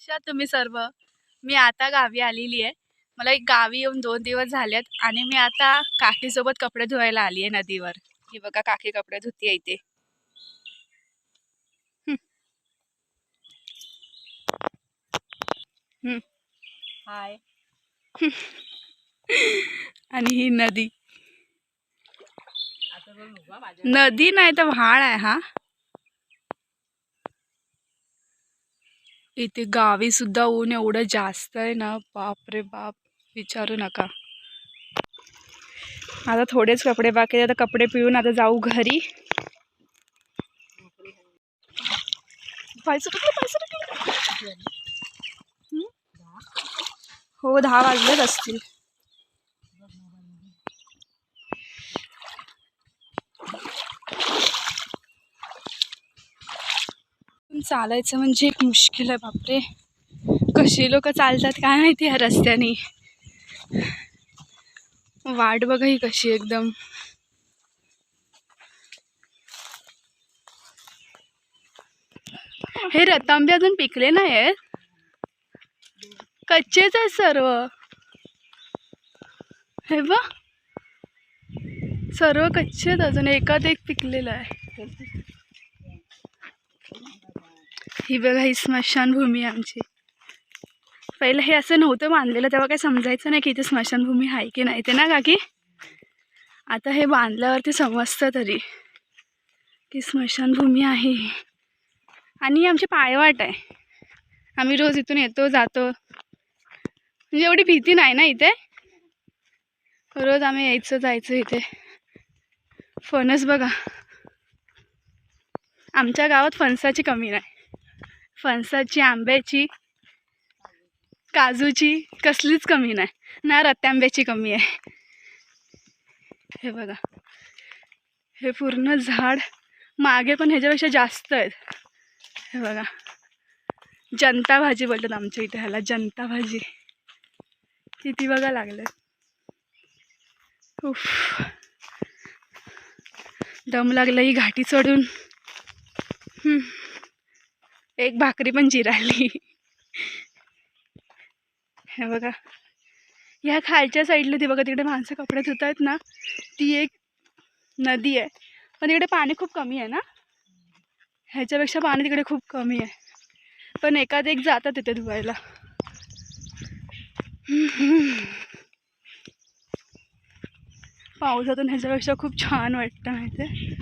कशा तुम्ही सर्व. मी आता गावी आलेली आहे. मला एक गावी येऊन दोन दिवस झालेत आणि मी आता काकीसोबत कपडे धुवायला आली आहे नदीवर. ही बघा काकी कपडे धुतीये इथे. हाय. आणि ही नदी. नदी नाही तर व्हाळ आहे हा. इथे गावी सुद्धा ऊन एवढं जास्त आहे ना बाप रे बाप विचारू नका. आता थोडेच कपडे बाकी आता कपडे पिळून आता जाऊ घरी. हो? दहा वाजलेच असतील. चालायचं म्हणजे एक मुश्किल आहे बापरे. कशी लोक चालतात काय माहिती या रस्त्याने. वाट बघा ही कशी एकदम. हे रतांबे अजून पिकले नाही आहेत कच्चेच आहेत सर्व. हे बा सर्व कच्चे आहेत अजून एकात एक पिकलेलं आहे. ही बघा ही स्मशानभूमी आहे आमची. पहिलं हे असं नव्हतं बांधलेलं तेव्हा काही समजायचं नाही की इथे स्मशानभूमी आहे की नाही. ते ना काकी? आता हे बांधल्यावरती समजतं तरी की स्मशानभूमी आहे आणि आमची पायवाट आहे. आम्ही रोज इथून येतो जातो. म्हणजे एवढी भीती नाही ना इथे? रोज आम्ही यायचं जायचं इथे. फणस बघा. आमच्या गावात फणसाची कमी नाही. फणसाची आंब्याची काजूची कसलीच कमी नाही. ना रत्याआंब्याची कमी आहे. हे बघा. हे पूर्ण झाड मागे पण ह्याच्यापेक्षा जास्त आहेत. हे बघा. जनता भाजी बोलतात आमच्या इथे ह्याला जनता भाजी. किती बघा लागलं उफ. दम लागला ही घाटी चढून. एक भाकरी पण जिराली हे बघा. ह्या खालच्या साईडला ती बघा तिकडे माणसं कपडे धुत आहेत ना ती एक नदी आहे. पण तिकडे पाणी खूप कमी आहे ना? ह्याच्यापेक्षा पाणी तिकडे खूप कमी आहे. पण एकात एक जातात तिथे धुवायला. पावसातून ह्याच्यापेक्षा खूप छान वाटतं माहिती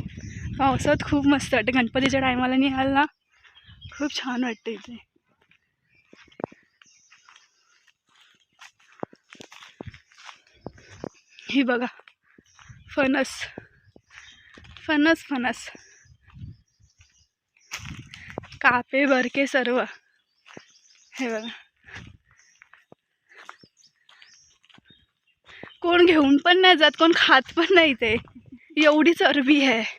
पावसात खूप मस्त वाटतं. गणपतीच्या टायमाला निघाल ना खूप छान वाटतं इथे ही बघा फणस. फणस फणस. कापे बरके सर्व. हे बघा. कोण घेऊन पण नाही जात कोण खात पण नाही ते. एवढी चरबी आहे.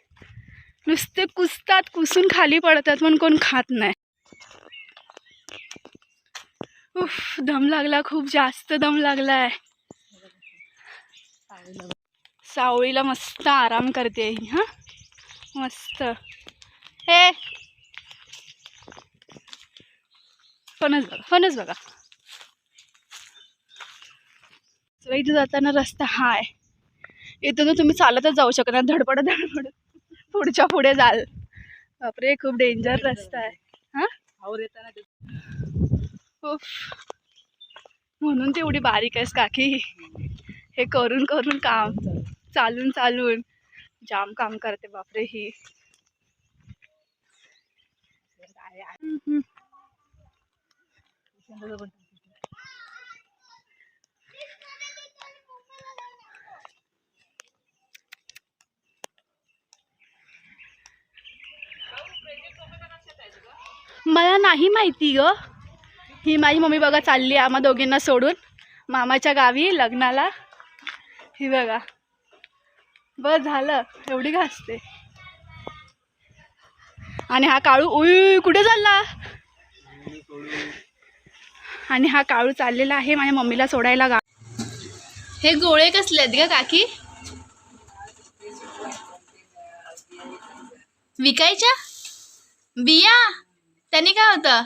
नुसते कुसतात कुसून खाली पडतात पण कोण खात नाही. उफ दम लागला खूप जास्त दम लागलाय. सावळीला मस्त आराम करते ही हां? मस्त. हे फणस बघा फणस बघा. इथे जाताना रस्ता हा आहे तर तुम्ही चालतच जाऊ शकणार धडपड धडपड पुढच्या पुढे जाल. बापरे खूप डेंजर रस्ता आहे. हां? म्हणून तेवढी बारीक आहेस काकी. हे करून करून काम चालून चालून. जाम काम करते बापरे ही आहे, आहे. हम्म, हम्म. शेंगाचं पण मला नाही माहिती ग. ही माझी मम्मी बघा चालली आहे आम्हा दोघींना सोडून. मामाच्या गावी लग्नाला. ही बघा. बस झालं. एवढी घासते. आणि हा काळू उई कुठे चालला? आणि हा काळू चाललेला आहे माझ्या मम्मीला सोडायला गा हे गोळे कसले आहेत ग काकी? विकायच्या? बिया? त्यांनी काय होतं?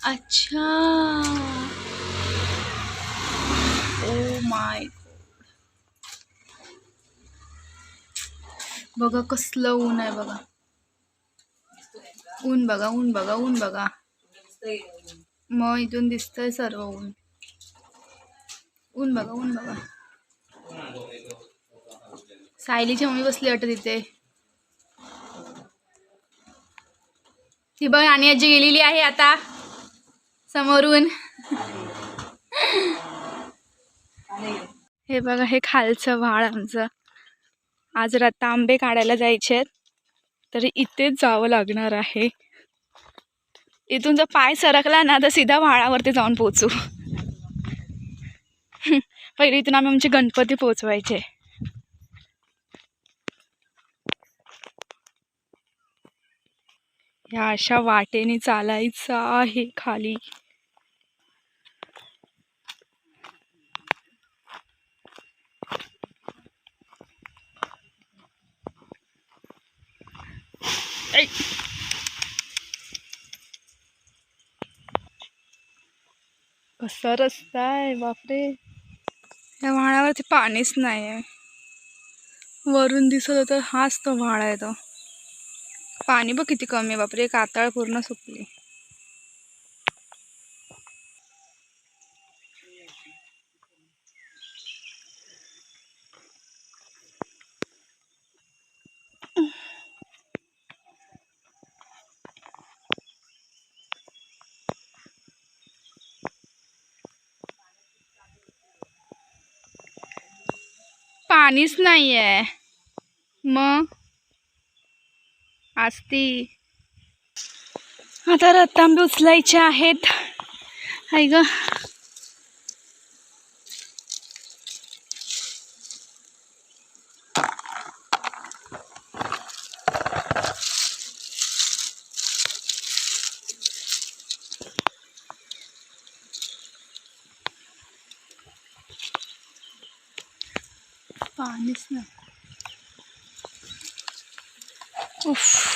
अच्छा. ओ माय बघा कसलं ऊन आहे बघा. ऊन बघा ऊन बघा ऊन बघा. मग इथून दिसतंय सर्व ऊन. ऊन बघा ऊन बघा. सायलीची मम्मी बसली वाटत तिथे. ती बघ आणि आजी गेलेली आहे आता समोरून. हे बघा हे खालचं व्हाळ आमचं. आज रात्र आंबे काढायला जायचे आहेत. तर इथेच जावं लागणार आहे. इथून जर पाय सरकला ना तर सीधा व्हाळावरती जाऊन पोचू. पहिले इथून आम्ही आमचे गणपती पोचवायचे. ह्या अशा वाटेने चालायचं आहे खाली. कसा रस्ता आहे बापरे! या व्हाळावरती पाणीच नाही आहे वरून दिसत होतं हाच तो व्हाळा आहे तो. पाणी बघ किती कमी आहे. बापरे कातळ पूर्ण सुकली. पाणीच नाही आहे मग? असती आता रतांबे उचलायचे आहेत. आहे ग. पाणीच नाही. उफ.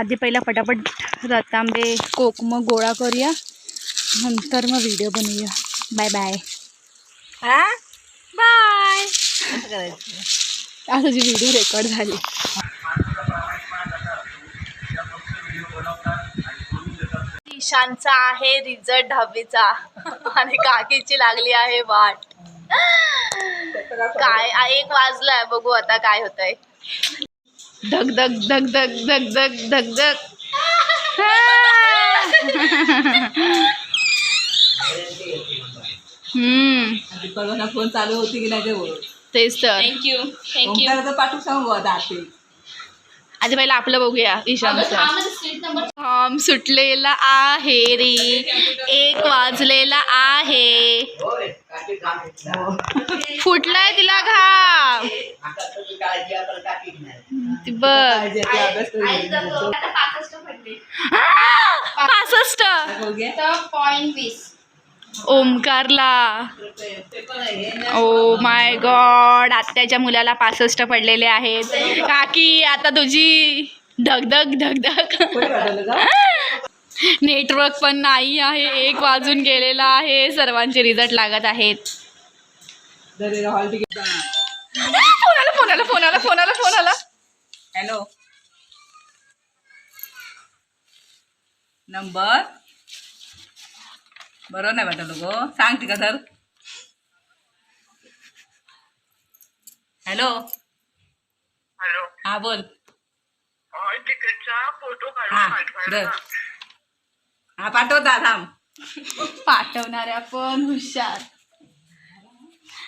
आधी पहिला पटापट रतांबे कोकम गोळा करूया. नंतर मग व्हिडिओ बनवूया. बाय बाय हा बाय आता जी व्हिडिओ रेकॉर्ड झाली. ईशानचा आहे रिझल्ट दहावीचा. आणि काकीची लागली आहे वाट. काय आ- एक वाजलाय. बघू आता काय होतंय. धग धग धग धग धग धग धग धग. हम्म. फोन चालू होती की नाही तेच तर. थँक्यू ओंकाराचं पाठवू सांगू आता आते आधी पहिला आपलं बघूया ईशानचं फॉर्म सुटलेला आहे रे. एक वाजलेला आहे. फुटलाय तिला घाम. पासष्ट वीस. ओमकारला. ओ माय गॉड आत्याच्या मुलाला पासष्ट पडलेले आहेत. काकी आता तुझी धगधग धगधग नेटवर्क पण नाही आहे एक वाजून गेलेला आहे. सर्वांचे रिझल्ट लागत आहेत. फोन आला फोन आला फोन आला फोन आला फोन आला हॅलो नंबर बरोबर नाही पाठवलं गो सांग ती का सर? हॅलो हॅलो हा बोल. फोटो हा पाठवता थांब. पाठवणाऱ्या पण हुशार.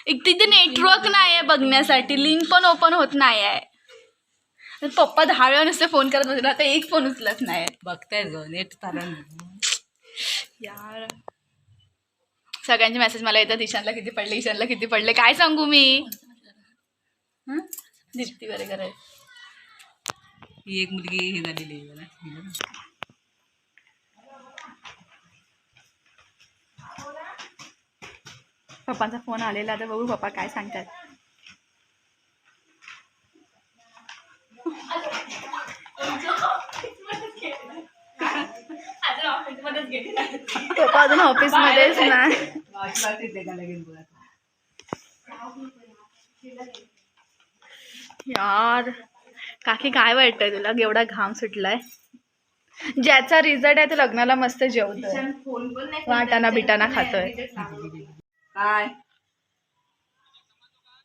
एक तिथे नेटवर्क नाही आहे बघण्यासाठी. लिंक पण ओपन होत नाही आहे पप्पा दहा वेळा नुसते फोन करत होते आता एक फोन उचलत नाही बघतायत ग नेट यार. सगळ्यांचे मेसेज मला येतात ईशानला किती पडले ईशानला किती पडले काय सांगू मी? दीप्ती वगैरे. करायचं ही एक मुलगी हे झालेली आहे पप्पांचा फोन आलेला तर बघू पप्पा काय सांगतात. पप्पा अजून ऑफिस मध्येच ना यार काकी काय वाटतंय तुला? एवढा घाम सुटलाय. ज्याचा रिझल्ट आहे तो लग्नाला मस्त जेवतोय. वाटाणा बिटाणा खातोय. काय?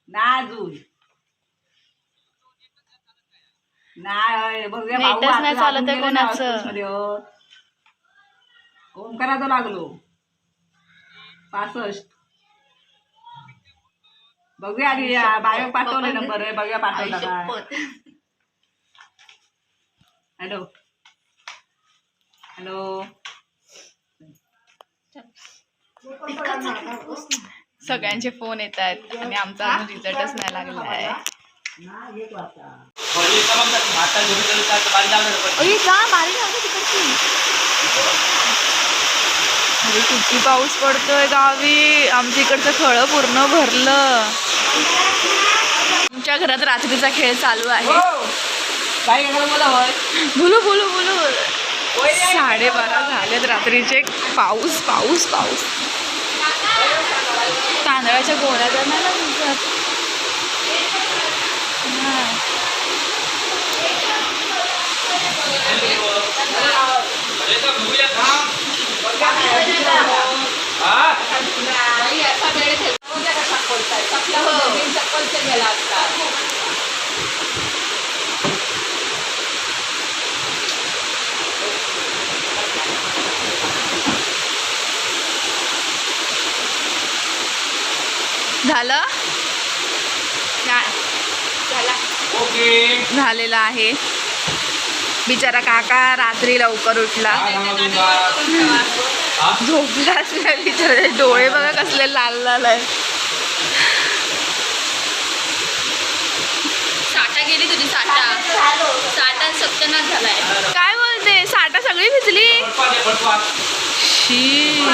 नाही अजून. नाही बघूया भाऊ नेटच नाही आता चालत लागून आहे गेलं ना कोणाचं. हॉस्पिटलमध्ये, हो. ओंकाराचं लागलो? पासष्ट. बघूया आधी या बायो पाठवले नंबर आहे बघूया पाठवला काय. हॅलो हॅलो सगळ्यांचे फोन येत आहेत आणि आमचा अजून रिझल्टच नाही लागला आहे. किती पाऊस पडतोय गावी. आमच्या इकडचं खळं पूर्ण भरलं. आमच्या घरात रात्रीचा खेळ चालू आहे. बोलो बोलो बोलो. साडेबारा झालेत रात्रीचे. पाऊस पाऊस पाऊस. तांदळाच्या गोळ्या नाही ना दिसत हा. झालं? झालेलं आहे. बिचारा काका रात्री लवकर उठला. झोपलाच नाही बिचारा. डोळे बघा कसले लाल लाल आहे साठा गेली तुझी साठा. साठा झालाय. काय बोलते? साठा सगळी भिजली? शी.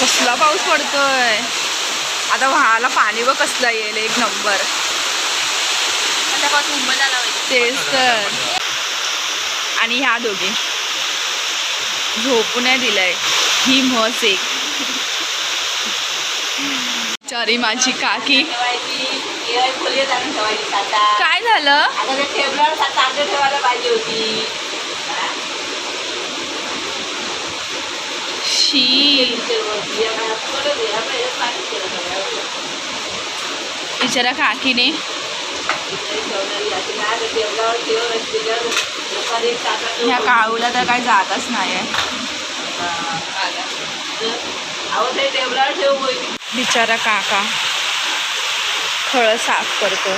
कसला पाऊस पडतोय? आता व्हायला पाणी व कसला येईल? एक नंबर. तेच तर. आणि ह्या दोघी. झोपू नाही दिलंय. ही म्हस एक. चारी माझी काकी. काय झालं? ठेवायला पाहिजे होती. शी बिचारा काकीने ह्या काळूला तर काही जातच नाही टेबलावर ठेव बिचारा काका खळ साफ करतो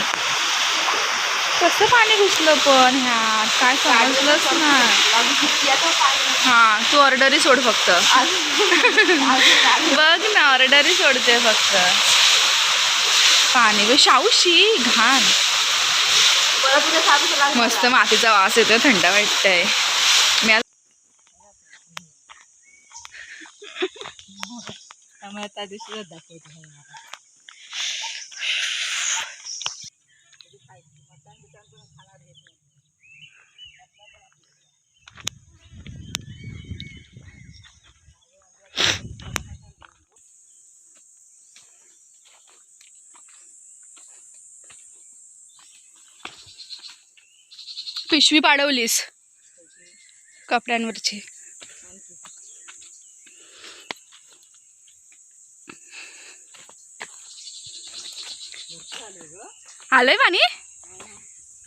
कसं पाणी घुसलं पण ह्यात काय समजलंच नाही हा तू ऑर्डरही सोड फक्त. बघ ना ऑर्डरही सोडते फक्त. पाणी ग शाऊशी घाण. मस्त मातीचा वास येतो थंड वाटतंय. मी आज त्यामुळे त्या दिवशी दाखवतो पिशवी पाडवलीस. कपड्यांवरची. आलंय पाणी?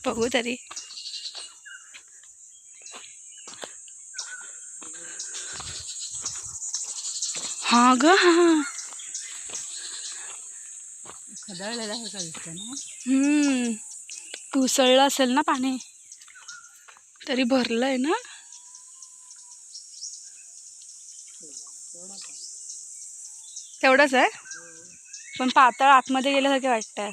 बघू तरी. हा ग हा खदळलेला हम्म. उसळलं असेल ना पाणी? तरी भरलंय ना? तेवढंच आहे? पण पातळ आतमध्ये गेल्यासारखे वाटतंय.